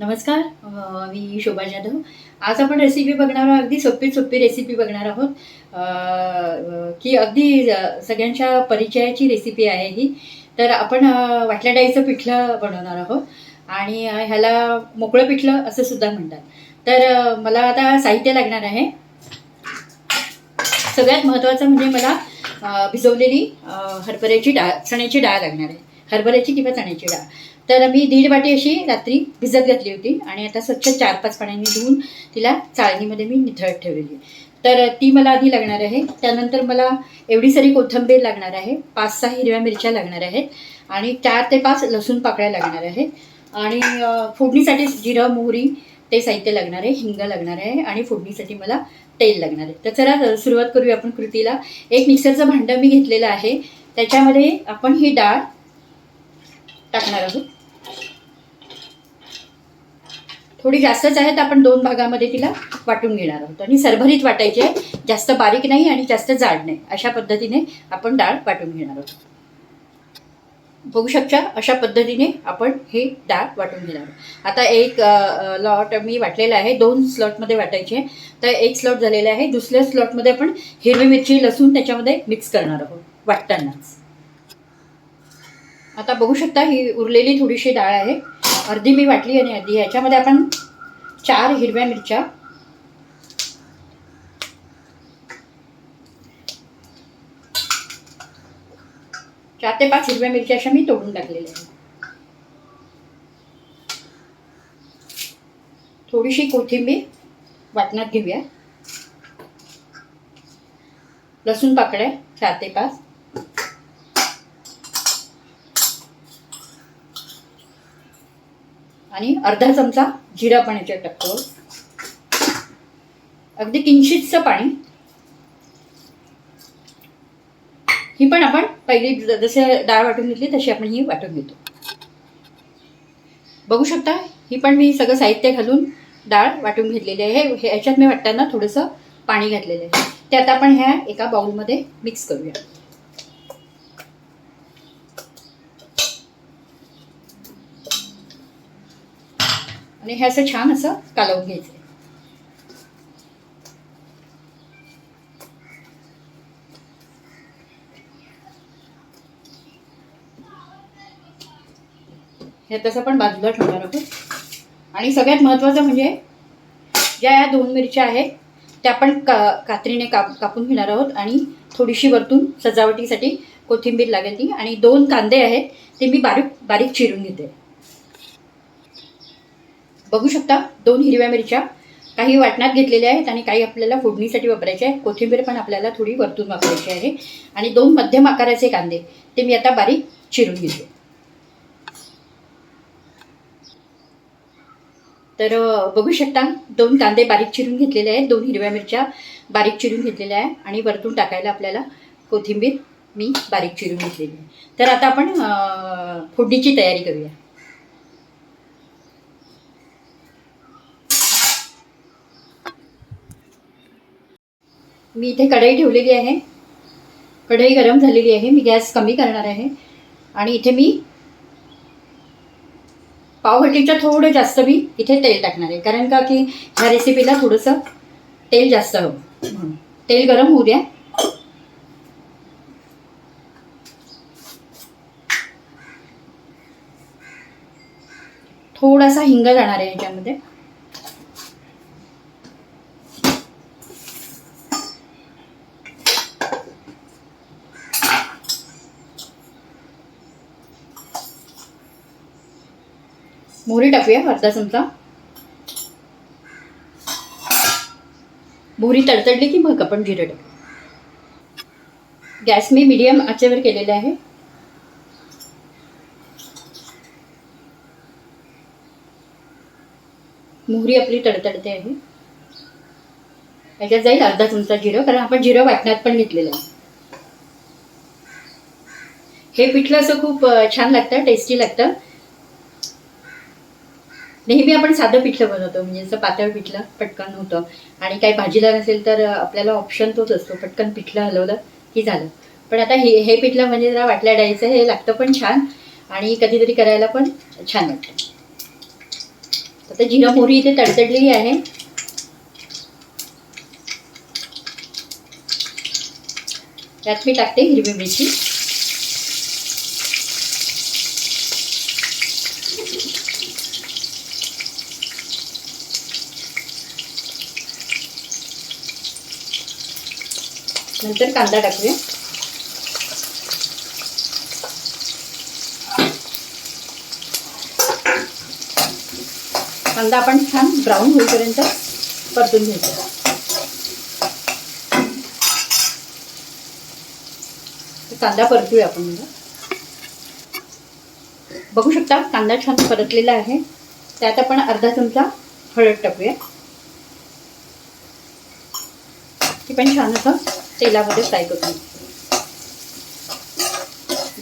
नमस्कार मी शोभा जाधव. आज आपण रेसिपी बघणार आहोत अगदी सोपी सोपी रेसिपी बघणार आहोत. की अगदी सगळ्यांच्या परिचयाची रेसिपी आहे ही. तर आपण वाटल्या डाळीचं पिठलं बनवणार आहोत. आणि ह्याला मोकळं पिठलं असं सुद्धा म्हणतात. तर मला आता साहित्य लागणार आहे. सगळ्यात महत्त्वाचं म्हणजे मला भिजवलेली हरभऱ्याची डाळ चण्याची डाळ लागणार आहे. हरभऱ्याची किंवा चण्याची डाळ. तर मी दीड वाटी अशी रात्री भिजत घातली होती आणि आता स्वच्छ चार पाच पाण्याने धुवून तिला चाळणीमध्ये मी निथळत ठेवलेली आहे. तर ती मला आधी लागणार आहे. त्यानंतर मला एवढी सारी कोथिंबीर लागणार आहे. पाच सहा हिरव्या मिरच्या लागणार आहेत. आणि चार ते पाच लसूण पाकळ्या लागणार आहेत. आणि फोडणीसाठी जिरं मोहरी ते साहित्य लागणार आहे. हिंग लागणार आहे. आणि फोडणीसाठी मला तेल लागणार आहे. तर चला सुरुवात करूया आपण कृतीला. एक मिक्सरचं भांडं मी घेतलेलं आहे. त्याच्यामध्ये आपण ही डाळ टाकणार आहोत. थोडी जास्तच आहे तर आपण दोन भागामध्ये तिला वाटून घेणार आहोत. आणि सरभरीत वाटायची आहे जास्त बारीक नाही आणि जास्त जाड नाही. अशा पद्धतीने आपण डाळ वाटून घेणार आहोत. बघू शकता अशा पद्धतीने आपण हे डाळ वाटून घेणार आहोत. आता एक लॉट मी वाटलेला आहे दोन स्लॉटमध्ये वाटायचे आहे. तर एक स्लॉट झालेला आहे दुसऱ्या स्लॉटमध्ये आपण हिरवी मिरची लसूण त्याच्यामध्ये मिक्स करणार आहोत वाटतानाच. आता बघू शकता ही उरलेली थोडीशी डाळ आहे. अर्धी मी वाटली आणि अर्धी ह्याच्यामध्ये आपण चार हिरव्या मिरच्या चार ते पाच हिरव्या मिरच्या अशा मी तोडून टाकलेल्या आहेत. थोडीशी कोथिंबीर वाटणात घेऊया. लसूण पाकळ्या चार ते पाच. आणि अर्धा चमचा जिरा पण याच्यात टाकतो अगदी किंचितचं पाणी. ही पण आपण पहिली जसे डाळ वाटून घेतली तशी आपण ही वाटून घेतो. बघू शकता ही पण मी सगळं साहित्य घालून डाळ वाटून घेतलेली आहे. हे याच्यात मी वाटताना थोडंसं पाणी घातलेलं आहे. ते आता आपण ह्या एका बाउलमध्ये मिक्स करूया. आणि हे असं छान असं कालवून घ्यायचं हे तसं पण बाजूला ठेवणार आहोत. आणि सगळ्यात महत्त्वाचं म्हणजे ज्या या दोन मिरच्या आहेत त्या पण का कात्रीने काप कापून घेणार आहोत आणि थोडीशी वरतून सजावटीसाठी कोथिंबीर लागेल ती. आणि दोन कांदे आहेत ते मी बारीक बारीक चिरून घेते. बघू शकता दोन हिरव्या मिरच्या. काही वाटणात घेतलेल्या आहेत आणि काही आपल्याला फोडणीसाठी वापरायचे आहे कोथिंबीर पण आपल्याला थोडी वरतून वापरायची आहे. आणि दोन मध्यम आकाराचे कांदे. ते मी आता बारीक चिरून घेते. तर बघू शकता दोन कांदे बारीक चिरून घेतलेले आहेत. दोन हिरव्या मिरच्या बारीक चिरून घेतलेल्या आहे आणि वरतून टाकायला आपल्याला कोथिंबीर मी बारीक चिरून घेतलेली आहे. तर आता आपण फोडणीची तयारी करूया. मी इथे कढई ठेवलेली आहे. कढई गरम झालेली आहे. मी गॅस कमी करणार आहे. आणि इथे मी पावभाजीच्या थोडं जास्त मी इथे तेल टाकणार आहे. कारण का की ह्या रेसिपीला थोडंसं तेल जास्त हवं. म्हणून तेल गरम होऊ द्या. थोडासा हिंग जाणार आहे याच्यामध्ये मोहरी टाकूया अर्धा चमचा. मोहरी तडतडली की मग आपण जिरं टाकू. गॅस मी मिडियम आचेवर केलेला आहे. मोहरी आपली तडतडते आहे. याच्यात जाईल अर्धा चमचा जिरं कारण आपण जिरं वाटण्यात पण घेतलेलं आहे. हे पिठलं असं खूप छान लागतं टेस्टी लागतं. नेहमी आपण साधं पिठलं बनवतो म्हणजे जसं पातळ पिठलं पटकन होतं. आणि काही भाजीला नसेल तर आपल्याला ऑप्शन तोच असतो पटकन पिठलं हलवलं की झालं. पण आता हे हे पिठलं म्हणजे जरा वाटल्या डाळीचं हे लागतं पण छान आणि कधीतरी करायला पण छान वाटतं. आता जिरा मोहरी इथे तडतडलेली आहे. त्यात मी टाकते हिरवी मिरची. नंतर कांदा टाकूया. कांदा आपण छान ब्राऊन होईपर्यंत परतून घ्यायचा. कांदा परतूया आपण म्हणजे बघू शकता कांदा छान परतलेला आहे. त्यात आपण अर्धा चमचा हळद टाकूया. ती पण छान असं तेलामध्ये फ्राय करून.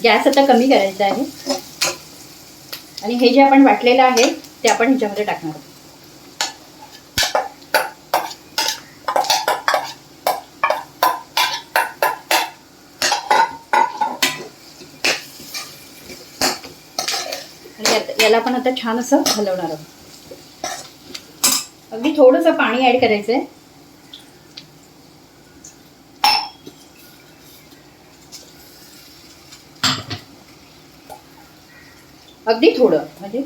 गॅस आता कमी करायचा आहे. आणि हे जे आपण वाटलेलं आहे ते आपण ह्याच्यामध्ये टाकणार आहोत. आणि याला आपण आता छान असं हलवणार आहोत. अगदी थोडंसं पाणी ॲड करायचं आहे अगदी थोडं म्हणजे.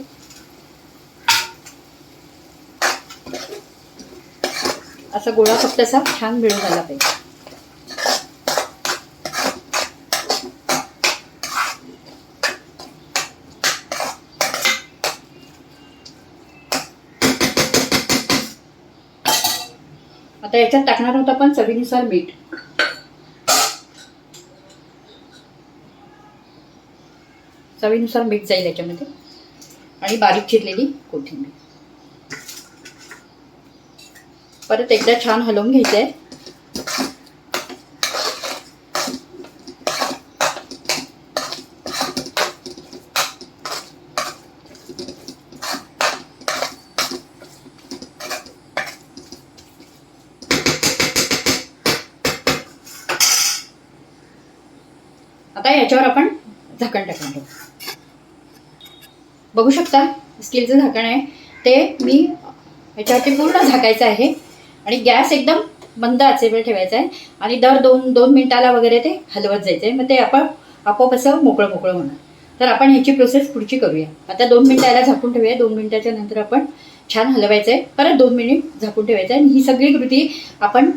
असा गोळा फक्त असा छान मिळून आला पाहिजे. आता याच्यात टाकणार होतं आपण चवीनुसार मीठ. चवीनुसार मीठ जाईल याच्यामध्ये. आणि बारीक चिरलेली कोथिंबीर. परत एकदा छान हलवून घ्यायचं आहे आता याच्यावर आपण झाकण टाकणार आहोत. बघू शकता स्टीलचं झाकण आहे. ते मी ह्याच्यावरती पूर्ण झाकायचं आहे. आणि गॅस एकदम मंद आचेवर ठेवायचा आहे. आणि दर दोन दोन मिनिटाला वगैरे ते हलवत जायचं आहे. मग ते आपण आपोआप असं मोकळं मोकळं होणार. तर आपण ह्याची प्रोसेस पुढची करूया. आता दोन मिनटाला झाकून ठेवूया. दोन मिनटाच्या नंतर आपण छान हलवायचं आहे. परत दोन मिनिट झाकून ठेवायचं आहे. आणि ही सगळी कृती आपण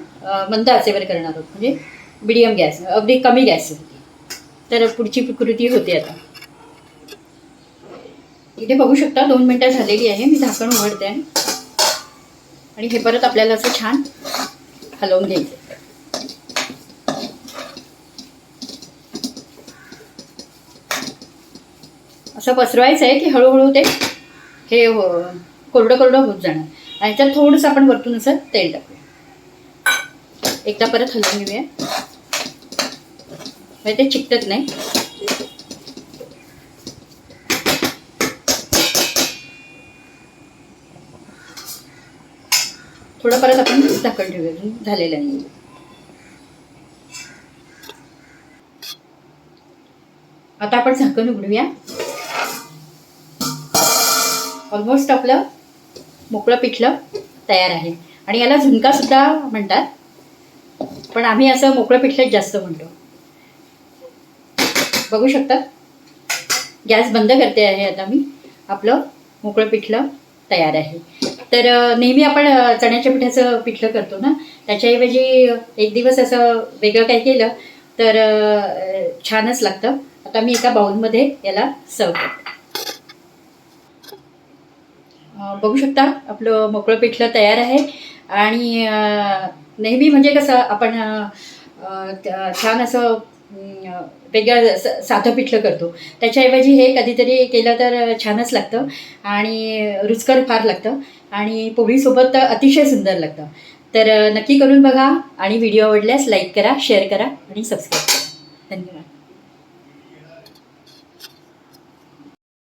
मंद आचेवर करणार आहोत. म्हणजे मिडियम गॅस अगदी कमी गॅस तर पुढची कृती होते आता. इथे बघू शकता दोन मिनटं झालेली आहे. मी झाकण उघडते आहे आणि हे परत आपल्याला असं छान हलवून घ्यायचं असं पसरवायचं आहे की हळूहळू ते हे हो, कोरडं कोरडं होत जाणार. आणि त्यात थोडंसं आपण वरतून असं तेल टाकूया. एकदा परत हलवून घेऊया. म्हणजे ते चिकटत नाही. थोडं परत आपण झाकण ठेवूया. झालेलं नाही आता आपण झाकण उघडूया. ऑलमोस्ट आपलं मोकळं पिठलं तयार आहे. आणि याला झुणका सुद्धा म्हणतात. पण आम्ही असं मोकळं पिठलंच जास्त म्हणतो. बघू शकता? गॅस बंद करते आहे आता मी. आपलं मोकळं पिठलं तयार आहे. तर नेहमी आपण चण्याच्या पिठाचं पिठलं करतो ना? त्याच्याऐवजी एक दिवस असं वेगळं काही केलं तर छानच लागतं. आता मी एका बाउलमध्ये याला सर्व करते. बघू शकता आपलं मोकळं पिठलं तयार आहे. आणि नेहमी म्हणजे कसं आपण छान असं वेगळं स- साधं पिठलं करतो. त्याच्याऐवजी हे कधीतरी केलं तर छानच लागतं आणि रुचकर फार लागतं आणि पोळीसोबत अतिशय सुंदर लागतं. तर नक्की करून बघा आणि व्हिडिओ आवडल्यास लाईक करा शेअर करा आणि सबस्क्राईब करा. धन्यवाद.